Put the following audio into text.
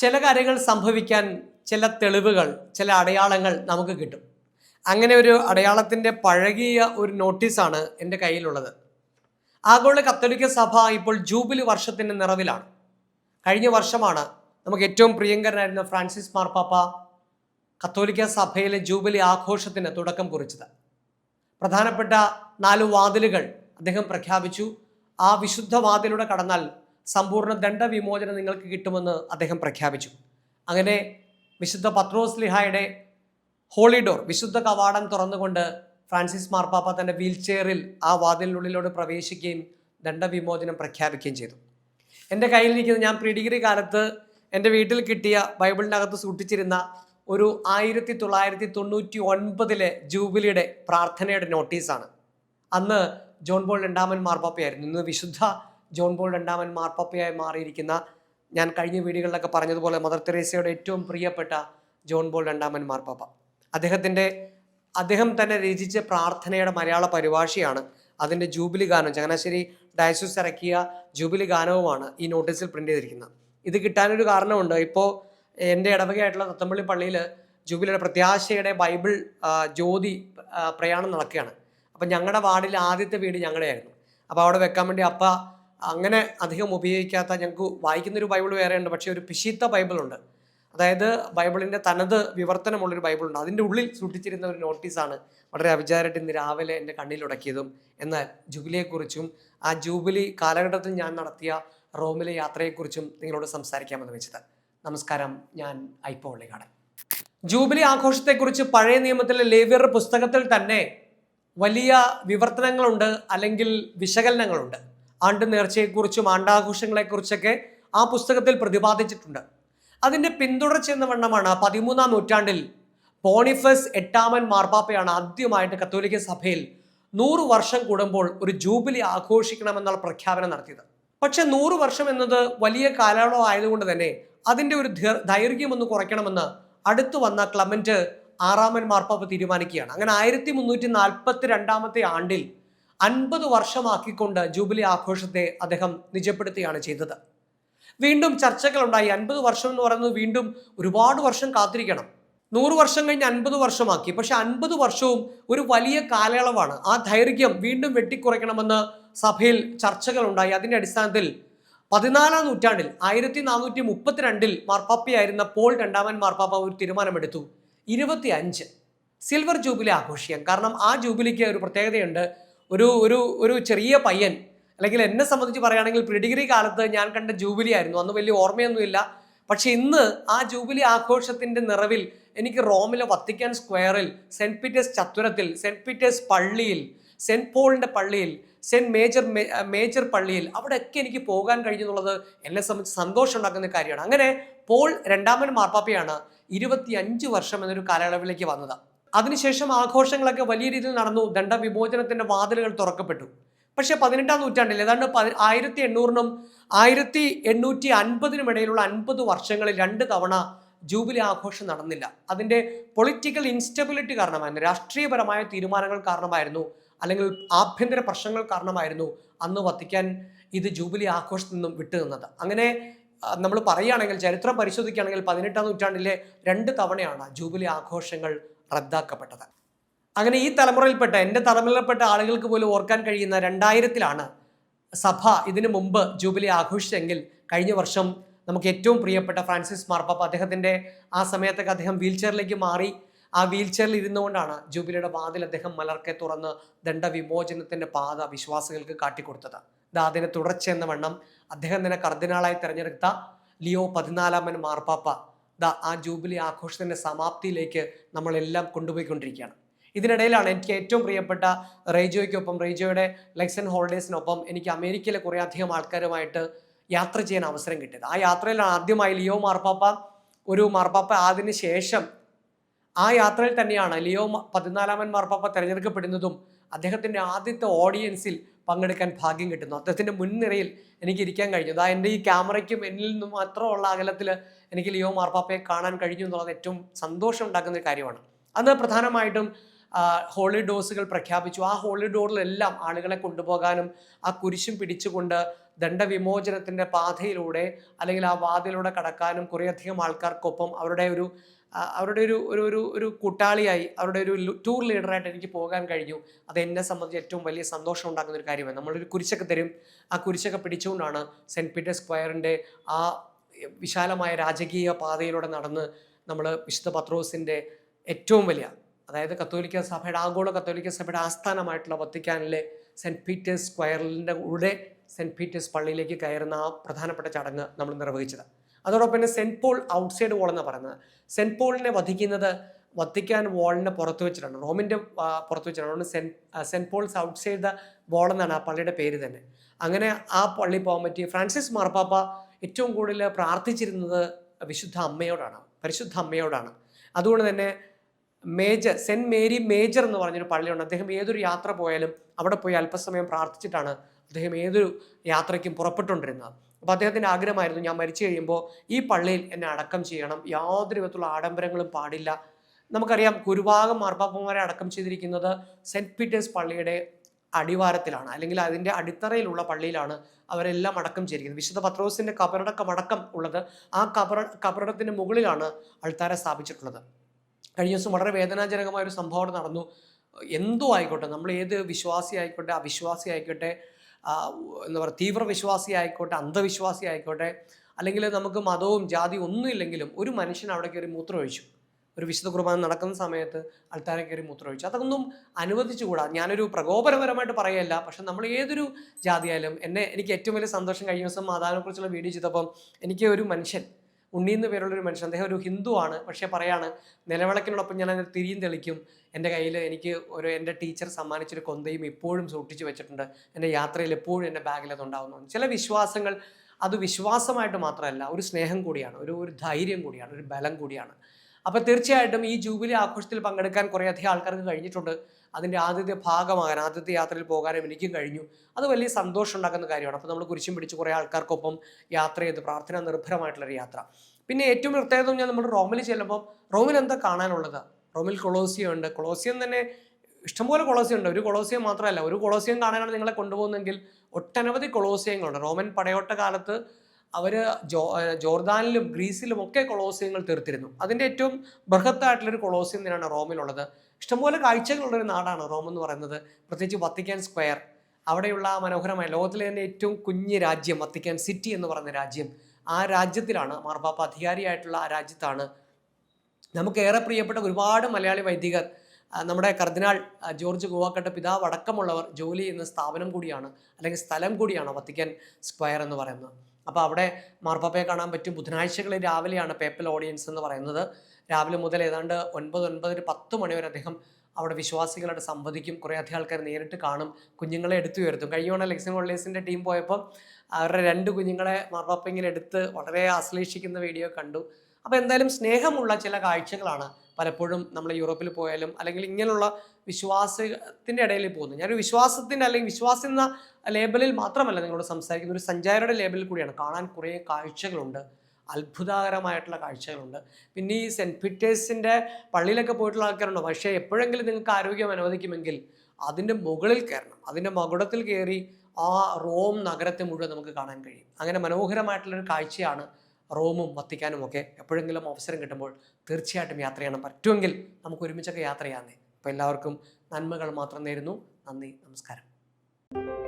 ചില കാര്യങ്ങൾ സംഭവിക്കാൻ ചില തെളിവുകൾ ചില അടയാളങ്ങൾ നമുക്ക് കിട്ടും. അങ്ങനെ ഒരു അടയാളത്തിന്റെ പഴകിയ ഒരു നോട്ടീസാണ് എന്റെ കയ്യിലുള്ളത്. ആഗോള കത്തോലിക്ക സഭ ഇപ്പോൾ ജൂബിലി വർഷത്തിന്റെ നിറവിലാണ്. കഴിഞ്ഞ വർഷമാണ് നമുക്ക് ഏറ്റവും പ്രിയങ്കരനായിരുന്ന ഫ്രാൻസിസ് മാർപ്പാപ്പ കത്തോലിക്ക സഭയിലെ ജൂബിലി ആഘോഷത്തിന് തുടക്കം കുറിച്ചത്. പ്രധാനപ്പെട്ട നാല് വാതിലുകൾ അദ്ദേഹം പ്രഖ്യാപിച്ചു. ആ വിശുദ്ധ വാതിലൂടെ കടന്നാൽ സമ്പൂർണ ദണ്ഡവിമോചനം നിങ്ങൾക്ക് കിട്ടുമെന്ന് അദ്ദേഹം പ്രഖ്യാപിച്ചു. അങ്ങനെ വിശുദ്ധ പത്രോസ് ലിഹായുടെ ഹോളിഡോർ വിശുദ്ധ കവാടം തുറന്നുകൊണ്ട് ഫ്രാൻസിസ് മാർപ്പാപ്പ തന്റെ വീൽ ചെയറിൽ ആ വാതിലിനുള്ളിലോട് പ്രവേശിക്കുകയും ദണ്ഡവിമോചനം പ്രഖ്യാപിക്കുകയും ചെയ്തു. എന്റെ കയ്യിലിരിക്കുന്ന ഞാൻ പ്രീ ഡിഗ്രി കാലത്ത് എന്റെ വീട്ടിൽ കിട്ടിയ ബൈബിളിനകത്ത് സൂക്ഷിച്ചിരുന്ന ഒരു ആയിരത്തി തൊള്ളായിരത്തി തൊണ്ണൂറ്റി ഒൻപതിലെ ജൂബിലിയുടെ പ്രാർത്ഥനയുടെ നോട്ടീസാണ്. അന്ന് ജോൺ പോൾ രണ്ടാമൻ മാർപ്പാപ്പയായിരുന്നു ഇന്ന് വിശുദ്ധ ജോൺ പോൾ രണ്ടാമൻ മാർപ്പാപ്പയായി മാറിയിരിക്കുന്ന ഞാൻ കഴിഞ്ഞ വീടുകളിലൊക്കെ പറഞ്ഞതുപോലെ മദർ തെരേസയുടെ ഏറ്റവും പ്രിയപ്പെട്ട ജോൺ പോൾ രണ്ടാമൻ മാർപ്പാപ്പ. അദ്ദേഹത്തിന്റെ അദ്ദേഹം തന്നെ രചിച്ച പ്രാർത്ഥനയുടെ മലയാള പരിഭാഷയാണ് അതിന്റെ ജൂബിലി ഗാനം ചങ്ങനാശ്ശേരി ഡയസൂസ് ഇറക്കിയ ജൂബിലി ഗാനവുമാണ് ഈ നോട്ടീസിൽ പ്രിന്റ് ചെയ്തിരിക്കുന്നത്. ഇത് കിട്ടാനൊരു കാരണമുണ്ട്. ഇപ്പോൾ എന്റെ ഇടവകയായിട്ടുള്ള തത്തമ്പള്ളി പള്ളിയിൽ ജൂബിലിയുടെ പ്രത്യാശയുടെ ബൈബിൾ ജ്യോതി പ്രയാണം നടക്കുകയാണ്. അപ്പം ഞങ്ങളുടെ വാർഡിൽ ആദ്യത്തെ വീട് ഞങ്ങളുടെയായിരുന്നു. അപ്പോൾ അവിടെ വെക്കാൻ വേണ്ടി അപ്പ അങ്ങനെ അധികം ഉപയോഗിക്കാത്ത ഞങ്ങൾക്ക് വായിക്കുന്നൊരു ബൈബിൾ വേറെയുണ്ട് പക്ഷേ ഒരു പിശീത്ത ബൈബിളുണ്ട്. അതായത് ബൈബിളിന്റെ തനത് വിവർത്തനമുള്ളൊരു ബൈബിളുണ്ട്. അതിന്റെ ഉള്ളിൽ സൂക്ഷിച്ചിരുന്ന ഒരു നോട്ടീസാണ് വളരെ അവിചാരമായിട്ട് ഇന്ന് രാവിലെ എന്റെ കണ്ണിലുടക്കിയതും എന്നാൽ ജൂബിലിയെക്കുറിച്ചും ആ ജൂബിലി കാലഘട്ടത്തിൽ ഞാൻ നടത്തിയ റോമിലെ യാത്രയെക്കുറിച്ചും നിങ്ങളോട് സംസാരിക്കാമെന്ന് വെച്ചത്. നമസ്കാരം ഞാൻ ഐപ്പോ ഉള്ളിക്കാടൻ ജൂബിലി ആഘോഷത്തെക്കുറിച്ച് പഴയ നിയമത്തിലെ ലേവ്യർ പുസ്തകത്തിൽ തന്നെ വലിയ വിവർത്തനങ്ങളുണ്ട് അല്ലെങ്കിൽ വിശകലനങ്ങളുണ്ട്. ആണ്ട് നേർച്ചയെക്കുറിച്ചും ആണ്ടാഘോഷങ്ങളെക്കുറിച്ചൊക്കെ ആ പുസ്തകത്തിൽ പ്രതിപാദിച്ചിട്ടുണ്ട്. അതിന്റെ പിന്തുടർച്ച എന്ന വണ്ണമാണ് പതിമൂന്നാം നൂറ്റാണ്ടിൽ പോണിഫസ് എട്ടാമൻ മാർപ്പാപ്പയാണ് ആദ്യമായിട്ട് കത്തോലിക്ക സഭയിൽ നൂറ് വർഷം കൂടുമ്പോൾ ഒരു ജൂബിലി ആഘോഷിക്കണമെന്നുള്ള പ്രഖ്യാപനം നടത്തിയത്. പക്ഷെ നൂറ് വർഷം എന്നത് വലിയ കാലയളവ് ആയതുകൊണ്ട് തന്നെ അതിന്റെ ഒരു ദൈർഘ്യം ഒന്ന് കുറയ്ക്കണമെന്ന് അടുത്തു വന്ന ക്ലമന്റ് ആറാമൻ മാർപ്പാപ്പ തീരുമാനിക്കുകയാണ്. അങ്ങനെ ആയിരത്തി മുന്നൂറ്റി നാൽപ്പത്തി രണ്ടാമത്തെ ആണ്ടിൽ അൻപത് വർഷമാക്കിക്കൊണ്ട് ജൂബിലി ആഘോഷത്തെ അദ്ദേഹം നിജപ്പെടുത്തുകയാണ് ചെയ്തത്. വീണ്ടും ചർച്ചകളുണ്ടായി. അൻപത് വർഷം എന്ന് പറയുന്നത് വീണ്ടും ഒരുപാട് വർഷം കാത്തിരിക്കണം. നൂറ് വർഷം കഴിഞ്ഞ് അൻപത് വർഷമാക്കി. പക്ഷെ അൻപത് വർഷവും ഒരു വലിയ കാലയളവാണ്. ആ ദൈർഘ്യം വീണ്ടും വെട്ടിക്കുറയ്ക്കണമെന്ന് സഭയിൽ ചർച്ചകളുണ്ടായി. അതിന്റെ അടിസ്ഥാനത്തിൽ പതിനാലാം നൂറ്റാണ്ടിൽ ആയിരത്തി നാനൂറ്റി മുപ്പത്തിരണ്ടിൽ മാർപ്പാപ്പയായിരുന്ന പോൾ രണ്ടാമൻ മാർപ്പാപ്പ ഒരു തീരുമാനമെടുത്തു. ഇരുപത്തി അഞ്ച് സിൽവർ ജൂബിലി ആഘോഷിക്കാം കാരണം ആ ജൂബിലിക്ക് ഒരു പ്രത്യേകതയുണ്ട്. ഒരു ഒരു ഒരു ചെറിയ പയ്യൻ അല്ലെങ്കിൽ എന്നെ സംബന്ധിച്ച് പറയുകയാണെങ്കിൽ പ്രിഡിഗ്രി കാലത്ത് ഞാൻ കണ്ട ജൂബിലി ആയിരുന്നു. അന്ന് വലിയ ഓർമ്മയൊന്നുമില്ല. പക്ഷെ ഇന്ന് ആ ജൂബിലി ആഘോഷത്തിന്റെ നിറവിൽ എനിക്ക് റോമിലെ വത്തിക്കാൻ സ്ക്വയറിൽ സെന്റ് പീറ്റേഴ്സ് ചത്തുരത്തിൽ സെന്റ് പീറ്റേഴ്സ് പള്ളിയിൽ സെന്റ് പോളിന്റെ പള്ളിയിൽ സെന്റ് മേജർ മേജർ പള്ളിയിൽ അവിടെയൊക്കെ എനിക്ക് പോകാൻ കഴിഞ്ഞെന്നുള്ളത് എന്നെ സംബന്ധിച്ച് സന്തോഷം ഉണ്ടാക്കുന്ന കാര്യമാണ്. അങ്ങനെ പോൾ രണ്ടാമൻ മാർപ്പാപ്പയാണ് ഇരുപത്തി അഞ്ച് വർഷം എന്നൊരു കാലയളവിലേക്ക് വന്നത്. അതിനുശേഷം ആഘോഷങ്ങളൊക്കെ വലിയ രീതിയിൽ നടന്നു. ദണ്ഡവിമോചനത്തിന്റെ വാതിലുകൾ തുറക്കപ്പെട്ടു. പക്ഷേ പതിനെട്ടാം നൂറ്റാണ്ടിൽ ഏതാണ്ട് പതി- ആയിരത്തി എണ്ണൂറിനും ആയിരത്തി എണ്ണൂറ്റി അൻപതിനും ഇടയിലുള്ള അൻപത് വർഷങ്ങളിൽ രണ്ട് തവണ ജൂബിലി ആഘോഷം നടന്നില്ല. അതിന്റെ പൊളിറ്റിക്കൽ ഇൻസ്റ്റബിലിറ്റി കാരണമായിരുന്നു. രാഷ്ട്രീയപരമായ തീരുമാനങ്ങൾ കാരണമായിരുന്നു. അല്ലെങ്കിൽ ആഭ്യന്തര പ്രശ്നങ്ങൾ കാരണമായിരുന്നു അന്ന് വത്തിക്കാൻ ഇത് ജൂബിലി ആഘോഷത്തിൽ നിന്നും വിട്ടുനിന്നത് അങ്ങനെ നമ്മൾ പറയുകയാണെങ്കിൽ ചരിത്രം പരിശോധിക്കുകയാണെങ്കിൽ പതിനെട്ടാം നൂറ്റാണ്ടിലെ രണ്ട് തവണയാണ് ജൂബിലി ആഘോഷങ്ങൾ റദ്ദാക്കപ്പെട്ടത്. അങ്ങനെ ഈ തലമുറയിൽപ്പെട്ട എന്റെ തലമുറയിൽപ്പെട്ട ആളുകൾക്ക് പോലും ഓർക്കാൻ കഴിയുന്ന രണ്ടായിരത്തിലാണ് സഭ ഇതിനു മുമ്പ് ജൂബിലി ആഘോഷിച്ചെങ്കിൽ കഴിഞ്ഞ വർഷം നമുക്ക് ഏറ്റവും പ്രിയപ്പെട്ട ഫ്രാൻസിസ് മാർപ്പാപ്പ അദ്ദേഹത്തിന്റെ ആ സമയത്തൊക്കെ അദ്ദേഹം വീൽ ചെയറിലേക്ക് മാറി. ആ വീൽ ചെയറിൽ ഇരുന്നുകൊണ്ടാണ് ജൂബിലിയുടെ വാതിൽ അദ്ദേഹം മലർക്കെ തുറന്ന് ദണ്ഡവിമോചനത്തിന്റെ പാത വിശ്വാസികൾക്ക് കാട്ടിക്കൊടുത്തത്. ദാ അതിനെ തുടർച്ചയെന്ന വണ്ണം അദ്ദേഹം തന്നെ കർദിനാളായി തിരഞ്ഞെടുത്ത ലിയോ പതിനാലാമൻ മാർപ്പാപ്പ ദാ ആ ജൂബിലി ആഘോഷത്തിന്റെ സമാപ്തിയിലേക്ക് നമ്മളെല്ലാം കൊണ്ടുപോയിക്കൊണ്ടിരിക്കുകയാണ്. ഇതിനിടയിലാണ് എനിക്ക് ഏറ്റവും പ്രിയപ്പെട്ട റേജോയ്ക്കൊപ്പം റേജോയുടെ ലെക്സൺ ഹോളിഡേസിനൊപ്പം എനിക്ക് അമേരിക്കയിലെ കുറേ അധികം ആൾക്കാരുമായിട്ട് യാത്ര ചെയ്യാൻ അവസരം കിട്ടിയത്. ആ യാത്രയിലാണ് ആദ്യമായി ലിയോ മാർപ്പാപ്പ ഒരു മാർപ്പാപ്പ അതിന് ശേഷം ആ യാത്രയിൽ തന്നെയാണ് ലിയോ പതിനാലാമൻ മാർപ്പാപ്പ തിരഞ്ഞെടുക്കപ്പെടുന്നതും അദ്ദേഹത്തിന്റെ ആദ്യത്തെ ഓഡിയൻസിൽ പങ്കെടുക്കാൻ ഭാഗ്യം കിട്ടുന്നു. അദ്ദേഹത്തിന്റെ മുൻനിരയിൽ എനിക്ക് ഇരിക്കാൻ കഴിഞ്ഞു. അതാ എന്റെ ഈ ക്യാമറയ്ക്കും എന്നിൽ നിന്നും മാത്രമുള്ള അകലത്തിൽ എനിക്ക് ലിയോ മാർപ്പാപ്പയെ കാണാൻ കഴിഞ്ഞു എന്നുള്ളത് ഏറ്റവും സന്തോഷം ഉണ്ടാക്കുന്ന ഒരു കാര്യമാണ്. അന്ന് പ്രധാനമായിട്ടും ഹോളി ഡോസുകൾ പ്രഖ്യാപിച്ചു. ആ ഹോളി ഡോറിലെല്ലാം ആളുകളെ കൊണ്ടുപോകാനും ആ കുരിശും പിടിച്ചുകൊണ്ട് ദണ്ഡവിമോചനത്തിന്റെ പാതയിലൂടെ അല്ലെങ്കിൽ ആ വാതിലൂടെ കടക്കാനും കുറേയധികം ആൾക്കാർക്കൊപ്പം അവരുടെ ഒരു അവരുടെ ഒരു ഒരു ഒരു ഒരു കൂട്ടാളിയായി അവരുടെ ഒരു ടൂർ ലീഡറായിട്ട് എനിക്ക് പോകാൻ കഴിഞ്ഞു. അത് എന്നെ സംബന്ധിച്ച് ഏറ്റവും വലിയ സന്തോഷം ഉണ്ടാക്കുന്ന ഒരു കാര്യമാണ്. നമ്മളൊരു കുരിശൊക്കെ തരും. ആ കുരിശൊക്കെ പിടിച്ചുകൊണ്ടാണ് സെന്റ് പീറ്റേഴ്സ് സ്ക്വയറിന്റെ ആ വിശാലമായ രാജകീയ പാതയിലൂടെ നടന്ന് നമ്മൾ വിശുദ്ധ പത്രോസിന്റെ ഏറ്റവും വലിയ അതായത് കത്തോലിക്ക സഭയുടെ ആഗോള കത്തോലിക്ക സഭയുടെ ആസ്ഥാനമായിട്ടുള്ള വത്തിക്കാനിലെ സെന്റ് പീറ്റേഴ്സ് സ്ക്വയറിന്റെ കൂടെ സെന്റ് പീറ്റേഴ്സ് പള്ളിയിലേക്ക് കയറുന്ന ആ പ്രധാനപ്പെട്ട ചടങ്ങ് നമ്മൾ നിർവഹിച്ചത് അതോടൊപ്പം തന്നെ സെന്റ് പോൾ ഔട്ട്സൈഡ് വാൾ എന്നാണ് പറയുന്നത്. സെന്റ് പോളിനെ വധിക്കുന്നത് വത്തിക്കാൻ വാളിന്റെ പുറത്ത് വെച്ചിട്ടാണ്. റോമിന്റെ പുറത്ത് വെച്ചിട്ടാണ്. അതുകൊണ്ട് Saint Saint Paul's outside the wall എന്നാണ് ആ പള്ളിയുടെ പേര് തന്നെ. അങ്ങനെ ആ പള്ളി പോകാൻ പറ്റി. ഫ്രാൻസിസ് മാർപ്പാപ്പ ഏറ്റവും കൂടുതൽ പ്രാർത്ഥിച്ചിരുന്നത് വിശുദ്ധ അമ്മയോടാണ്. പരിശുദ്ധ അമ്മയോടാണ്. അതുകൊണ്ട് തന്നെ മേജർ സെന്റ് മേരി മേജർ എന്ന് പറഞ്ഞൊരു പള്ളിയുണ്ട്. അദ്ദേഹം ഏതൊരു യാത്ര പോയാലും അവിടെ പോയി അല്പസമയം പ്രാർത്ഥിച്ചിട്ടാണ് അദ്ദേഹം ഏതൊരു യാത്രയ്ക്കും പുറപ്പെട്ടുകൊണ്ടിരുന്നത്. അപ്പോൾ അദ്ദേഹത്തിന്റെ ആഗ്രഹമായിരുന്നു ഞാൻ മരിച്ചു കഴിയുമ്പോൾ ഈ പള്ളിയിൽ എന്നെ അടക്കം ചെയ്യണം. യാതൊരു വിധത്തിലുള്ള ആഡംബരങ്ങളും പാടില്ല. നമുക്കറിയാം കുരുഭാഗം മാർപ്പാപ്പന്മാരെ അടക്കം ചെയ്തിരിക്കുന്നത് സെന്റ് പീറ്റേഴ്സ് പള്ളിയുടെ അടിവാരത്തിലാണ്. അല്ലെങ്കിൽ അതിന്റെ അടിത്തറയിലുള്ള പള്ളിയിലാണ് അവരെല്ലാം അടക്കം ചെയ്തിരിക്കുന്നത്. വിശുദ്ധ പത്രോസിന്റെ കബറടക്കം അടക്കം ഉള്ളത് ആ കബറ കബറടത്തിന്റെ മുകളിലാണ് അൾത്താര സ്ഥാപിച്ചിട്ടുള്ളത്. കഴിഞ്ഞ ദിവസം വളരെ വേദനാജനകമായ ഒരു സംഭവം നടന്നു. എന്തോ ആയിക്കോട്ടെ നമ്മൾ ഏത് വിശ്വാസി ആയിക്കോട്ടെ അവിശ്വാസി ആയിക്കോട്ടെ എന്താ പറയുക തീവ്രവിശ്വാസി ആയിക്കോട്ടെ അന്ധവിശ്വാസി ആയിക്കോട്ടെ അല്ലെങ്കിൽ നമുക്ക് മതവും ജാതിയും ഒന്നുമില്ലെങ്കിലും ഒരു മനുഷ്യൻ അവിടെ കയറി മൂത്രമൊഴിച്ചു. ഒരു വിശുദ്ധ കുർബാന നടക്കുന്ന സമയത്ത് അൾത്താരെ കയറി മൂത്രമൊഴിച്ചു. അതൊന്നും അനുവദിച്ചുകൂടാ. ഞാനൊരു പ്രകോപനപരമായിട്ട് പറയല്ല പക്ഷെ നമ്മൾ ഏതൊരു ജാതിയായാലും എന്നെ എനിക്ക് ഏറ്റവും വലിയ സന്തോഷം കഴിഞ്ഞ ദിവസം മാതാവിനെക്കുറിച്ചുള്ള വീഡിയോ ചെയ്തപ്പം എനിക്ക് ഒരു മനുഷ്യൻ ഉണ്ണി എന്ന് പേരുള്ള ഒരു മനുഷ്യൻ. അദ്ദേഹം ഒരു ഹിന്ദു ആണ് പക്ഷേ പറയാണ് നിലവിളക്കിനോടൊപ്പം ഞാൻ അതിന് തിരിയും തെളിക്കും. എന്റെ കയ്യിൽ എനിക്ക് ഒരു എന്റെ ടീച്ചർ സമ്മാനിച്ചൊരു കൊന്തയും ഇപ്പോഴും സൂക്ഷിച്ചു വെച്ചിട്ടുണ്ട്. എന്റെ യാത്രയിൽ എപ്പോഴും എന്റെ ബാഗിൽ അത് ചില വിശ്വാസങ്ങൾ അത് വിശ്വാസമായിട്ട് മാത്രമല്ല ഒരു സ്നേഹം കൂടിയാണ് ഒരു ഒരു ധൈര്യം കൂടിയാണ് ഒരു ബലം കൂടിയാണ്. അപ്പോൾ തീർച്ചയായിട്ടും ഈ ജൂബിലി ആഘോഷത്തിൽ പങ്കെടുക്കാൻ കുറേയധികം ആൾക്കാർക്ക് കഴിഞ്ഞിട്ടുണ്ട്. അതിന്റെ ആദ്യത്തെ ഭാഗമാകാൻ ആദ്യത്തെ യാത്രയിൽ പോകാനും എനിക്കും കഴിഞ്ഞു. അത് വലിയ സന്തോഷം ഉണ്ടാക്കുന്ന കാര്യമാണ്. അപ്പോൾ നമ്മൾ കുരിശും പിടിച്ച് കുറേ ആൾക്കാർക്കൊപ്പം യാത്ര ചെയ്ത് പ്രാർത്ഥന നിർഭരമായിട്ടുള്ളൊരു യാത്ര. പിന്നെ ഏറ്റവും പ്രത്യേകത ഞാൻ നമ്മൾ റോമിൽ ചെല്ലുമ്പോൾ റോമിൽ എന്താ കാണാനുള്ളത്? റോമിൽ കൊളോസിയം ഉണ്ട്. കൊളോസിയം തന്നെ ഇഷ്ടംപോലെ കൊളോസിയം ഉണ്ട്. ഒരു കൊളോസിയം മാത്രമല്ല ഒരു കൊളോസിയം കാണാനാണ് നിങ്ങളെ കൊണ്ടുപോകുന്നതെങ്കിൽ ഒട്ടനവധി കൊളോസിയങ്ങളുണ്ട്. റോമൻ പടയോട്ട കാലത്ത് അവർ ജോ ജോർദാനിലും ഗ്രീസിലും ഒക്കെ കൊളോസിയങ്ങൾ തീർത്തിരുന്നു. അതിന്റെ ഏറ്റവും ബൃഹത്തായിട്ടുള്ളൊരു കൊളോസിയം തന്നെയാണ് റോമിലുള്ളത്. ഇഷ്ടംപോലെ കാഴ്ചകളുള്ളൊരു നാടാണ് റോം എന്ന് പറയുന്നത്. പ്രത്യേകിച്ച് വത്തിക്കാൻ സ്ക്വയർ. അവിടെയുള്ള മനോഹരമായ ലോകത്തിലെ തന്നെ ഏറ്റവും കുഞ്ഞ് രാജ്യം വത്തിക്കാൻ സിറ്റി എന്ന് പറയുന്ന രാജ്യം ആ രാജ്യത്തിലാണ് മാർപ്പാപ്പ അധികാരിയായിട്ടുള്ള ആ രാജ്യത്താണ്. നമുക്ക് ഏറെ പ്രിയപ്പെട്ട ഒരുപാട് മലയാളി വൈദികർ നമ്മുടെ കർദിനാൾ ജോർജ് ഗോവാക്കട്ട പിതാവ് അടക്കമുള്ളവർ ജോലി ചെയ്യുന്ന സ്ഥാപനം കൂടിയാണ് അല്ലെങ്കിൽ സ്ഥലം കൂടിയാണ് വത്തിക്കാൻ സ്ക്വയർ എന്ന് പറയുന്നത്. അപ്പോൾ അവിടെ മാർപ്പാപ്പയെ കാണാൻ പറ്റും. ബുധനാഴ്ചകളിൽ രാവിലെയാണ് പേപ്പൽ ഓഡിയൻസ് എന്ന് പറയുന്നത്. രാവിലെ മുതൽ ഏതാണ്ട് ഒൻപത് ഒൻപതര പത്ത് മണിവരെ അദ്ദേഹം അവിടെ വിശ്വാസികളോട് സംവദിക്കും. കുറേ അധികം ആൾക്കാർ നേരിട്ട് കാണും. കുഞ്ഞുങ്ങളെ എടുത്തു ഉയർത്തും. കഴിഞ്ഞ ലെക്സിൻ കൊള്ളേഴ്സിന്റെ ടീം പോയപ്പോൾ അവരുടെ രണ്ട് കുഞ്ഞുങ്ങളെ മാർപ്പാപ്പ ഇങ്ങനെ എടുത്ത് വളരെ ആശ്ലേഷിക്കുന്ന വീഡിയോ കണ്ടു. അപ്പോൾ എന്തായാലും സ്നേഹമുള്ള ചില കാഴ്ചകളാണ് പലപ്പോഴും നമ്മൾ യൂറോപ്പിൽ പോയാലും അല്ലെങ്കിൽ ഇങ്ങനെയുള്ള വിശ്വാസത്തിന്റെ ഇടയിൽ പോകുന്നത്. ഞാനൊരു വിശ്വാസത്തിന്റെ അല്ലെങ്കിൽ വിശ്വാസം എന്ന ലേബലിൽ മാത്രമല്ല നിങ്ങളോട് സംസാരിക്കുന്ന ഒരു സഞ്ചാരിയുടെ ലേബലിൽ കൂടിയാണ്. കാണാൻ കുറേ കാഴ്ചകളുണ്ട്. അത്ഭുതകരമായിട്ടുള്ള കാഴ്ചകളുണ്ട്. പിന്നെ ഈ സെന്റ് പീറ്റേഴ്സിന്റെ പള്ളിയിലൊക്കെ പോയിട്ടുള്ള ആൾക്കാരുണ്ടോ? പക്ഷേ എപ്പോഴെങ്കിലും നിങ്ങൾക്ക് ആരോഗ്യം അനുവദിക്കുമെങ്കിൽ അതിന്റെ മുകളിൽ കയറണം. അതിന്റെ മകുടത്തിൽ കയറി ആ റോം നഗരത്തെ മുഴുവൻ നമുക്ക് കാണാൻ കഴിയും. അങ്ങനെ മനോഹരമായിട്ടുള്ളൊരു കാഴ്ചയാണ് റോമും വത്തിക്കാനും ഒക്കെ എപ്പോഴെങ്കിലും അവസരം കിട്ടുമ്പോൾ തീർച്ചയായിട്ടും യാത്ര ചെയ്യണം. പറ്റുമെങ്കിൽ നമുക്ക് ഒരുമിച്ചൊക്കെ യാത്ര ചെയ്യാമെന്നേ അപ്പോൾ എല്ലാവർക്കും നന്മകൾ മാത്രം നേരുന്നു. നന്ദി. നമസ്കാരം.